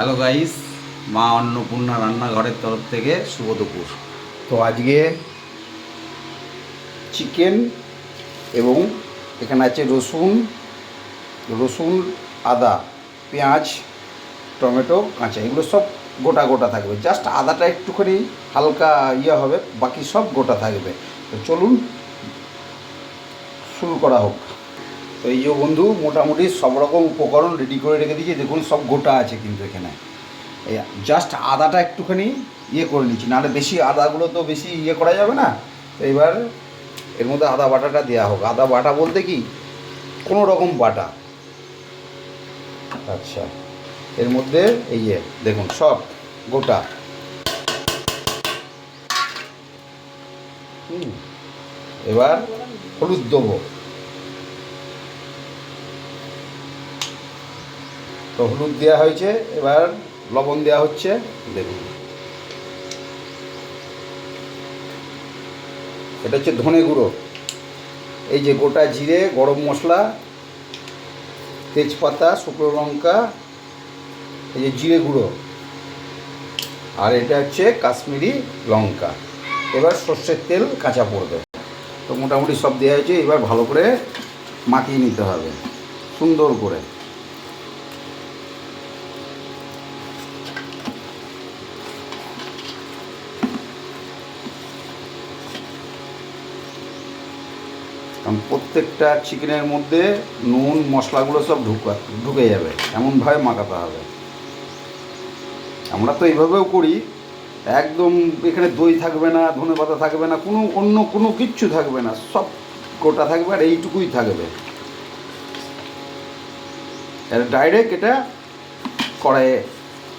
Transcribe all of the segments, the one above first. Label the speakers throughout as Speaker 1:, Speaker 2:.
Speaker 1: Hello guys মা অন্নপূর্ণা রান্নাঘরের তরফ থেকে শুভ দুপুর। তো আজকে চিকেন এবং এখানে আছে রসুন রসুন, আদা, পেঁয়াজ, টমেটো, কাঁচা, এগুলো সব গোটা গোটা থাকবে। জাস্ট আদাটা একটুখানি হালকা ইয়ে হবে, বাকি সব গোটা থাকবে। তো চলুন, শুরু করা হোক। তো এই যে বন্ধু, মোটামুটি সব রকম উপকরণ রেডি করে রেখে দিয়েছি। দেখুন, সব গোটা আছে কিন্তু এখানে। জাস্ট আদাটা একটুখানি ইয়ে করে নিচ্ছি। নাহলে বেশি আদাগুলো তো বেশি ইয়ে করা যাবে না। তো এবার এর মধ্যে আদা বাটাটা দেওয়া হোক। আদা বাটা বলতে কি? কোনো রকম বাটা। আচ্ছা। এর মধ্যে এই যে, দেখুন, সব গোটা। হুম। এবার হলুদ দেবো। তো হলুদ দেওয়া হয়েছে, এবার লবণ দেওয়া হচ্ছে দেখুন এটা হচ্ছে ধনে গুঁড়ো। এই যে গোটা জিরে, গরম মশলা, তেজপাতা, শুকনো লঙ্কা, এই যে জিরে গুঁড়ো। আর এটা হচ্ছে কাশ্মীরি লঙ্কা। এবার সর্ষের তেল, কাঁচা পড়বে। তো মোটামুটি সব দেওয়া হয়েছে, এবার ভালো করে মাখিয়ে নিতে হবে। সুন্দর করে। কারণ প্রত্যেকটা চিকেনের মধ্যে নুন, মশলাগুলো সব ঢুকা ঢুকে যাবে। এমনভাবে মাখাতে হবে। আমরা তো এইভাবেও করি। একদম এখানে দই থাকবে না, ধনে পাতা থাকবে না, কোনো অন্য কোনো কিচ্ছু থাকবে না। সব গোটা থাকবে আর এইটুকুই থাকবে। ডাইরেক্ট এটা কড়াইয়ে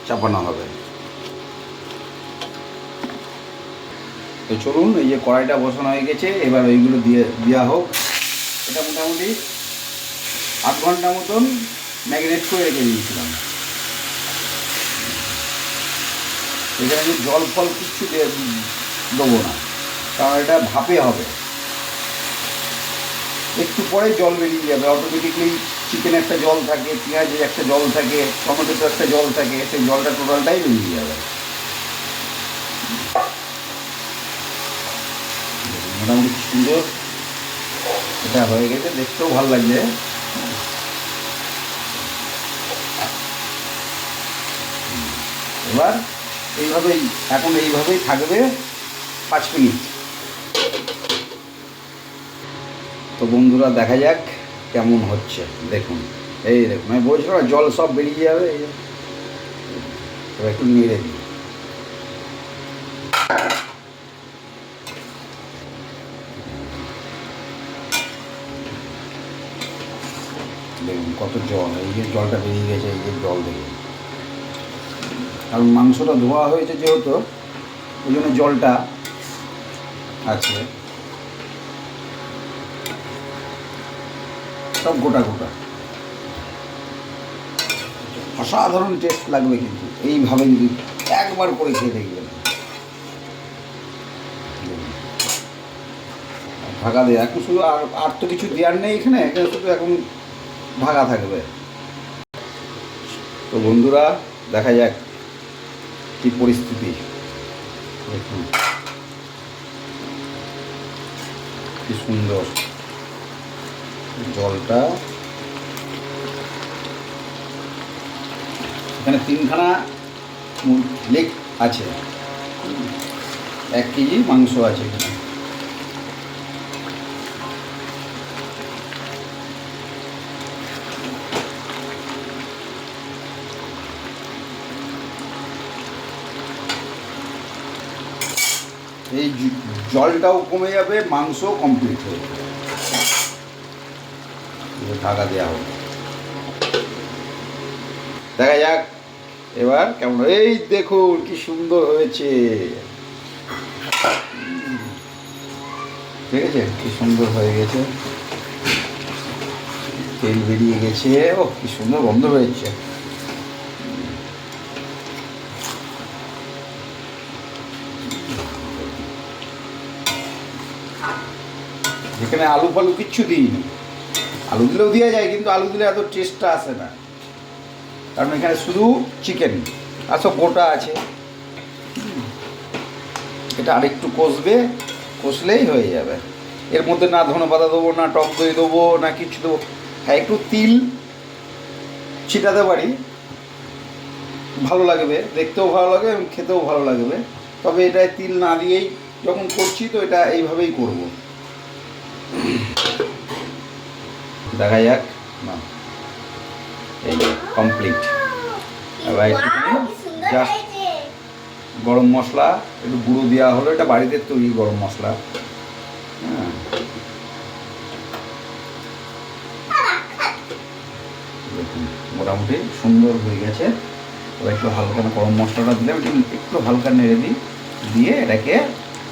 Speaker 1: চাপানো হবে। তো চলুন, এই যে কড়াইটা বসানো হয়ে গেছে, এবার ওইগুলো দিয়ে, দেওয়া হোক। এটা মোটামুটি আধ ঘণ্টা মতন ম্যাগনেট করে রেখে দিয়েছিলাম। এখানে আমি জল ফল কিচ্ছু দেবো না, কারণ এটা ভাপে হবে। একটু পরে জল বেরিয়ে যাবে। অটোমেটিকলি চিকেনে একটা জল থাকে পেঁয়াজে একটা জল থাকে টমেটোতে একটা জল থাকে, সেই জলটা টোটালটাই বেরিয়ে যাবে। মোটামুটি সুন্দর। এটা হয়ে গেছে, দেখতেও ভালো লাগছে। এবার এইভাবেই, এখন এইভাবেই থাকবে পাঁচ মিনিট। তো বন্ধুরা, দেখা যাক কেমন হচ্ছে। দেখুন, এই দেখুন আমি বলছিলাম জল সব বেরিয়ে যাবে এবার একটু নেড়ে দিই। দেখুন কত জল, এই যে জলটা বেরিয়ে গেছে, এই যে জল দেখুন কারণ মাংসটা ধোয়া হয়েছে যেহেতু, ওই জন্য জলটা আছে। সব গোটা গোটা। অসাধারণ টেস্ট লাগবে কিন্তু, এইভাবে যদি একবার করে খেয়ে দেখবেন। ঢাকা দেয় এখন শুধু আর আর তো কিছু দেওয়ার নেই এখানে এখানে শুধু এখন ঢাকা থাকবে। তো বন্ধুরা, দেখা যাক কি পরিস্থিতি। কি সুন্দর জলটা। এখানে তিনখানা লেক আছে। এক কেজি মাংস আছে এখানে। এই জলটাও কমে যাবে মাংস কমপ্লিট হয়ে যাবে। ঢাকা দেওয়া হবে দেখা যাক, এবার কেমন এই দেখুন, কি সুন্দর হয়েছে। ঠিক আছে? কি সুন্দর হয়ে গেছে। তেল বেরিয়ে গেছে। ও কি সুন্দর গন্ধ হয়েছে যেখানে আলু ফালু কিচ্ছু দিইনি। আলু দিলেও দেওয়া যায়, কিন্তু আলু দিলে এত টেস্টটা আসে না। কারণ এখানে শুধু চিকেন আর সব গোটা আছে। এটা আরেকটু কষবে, কষলেই হয়ে যাবে। এর মধ্যে না ধনে পাতা দেবো, না টক দই দেবো, না কিছু দেবো। হ্যাঁ একটু তিল ছিটাতে পারি। ভালো লাগবে, দেখতেও ভালো লাগে এবং খেতেও ভালো লাগবে। তবে এটায় তিল না দিয়েই যখন করছি, তো এটা এইভাবেই করব। দেখা যাক। না। এই কমপ্লিট জাস্ট গরম মশলা, একটু গুঁড়ো দেওয়া হলো। এটা বাড়িতে তৈরি গরম মশলা। হ্যাঁ। মোটামুটি সুন্দর হয়ে গেছে। এবার একটু হালকা গরম মশলাটা দিলাম। একটু হালকা নেড়ে দিই। দিয়ে এটাকে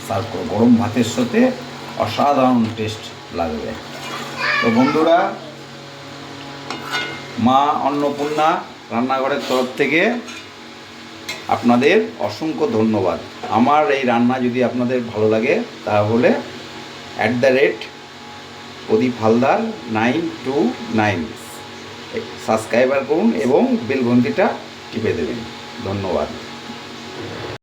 Speaker 1: সার্ভ করো গরম ভাতের সাথে অসাধারণ টেস্ট লাগবে। তো বন্ধুরা, মা অন্নপূর্ণা রান্নাঘরের তরফ থেকে আপনাদের অসংখ্য ধন্যবাদ। আমার এই রান্না যদি আপনাদের ভালো লাগে, তাহলে at the rate Pradeep Haldar nine two nine subscriber করুন এবং বেলঘন্টিটা টিপে দেবেন। ধন্যবাদ।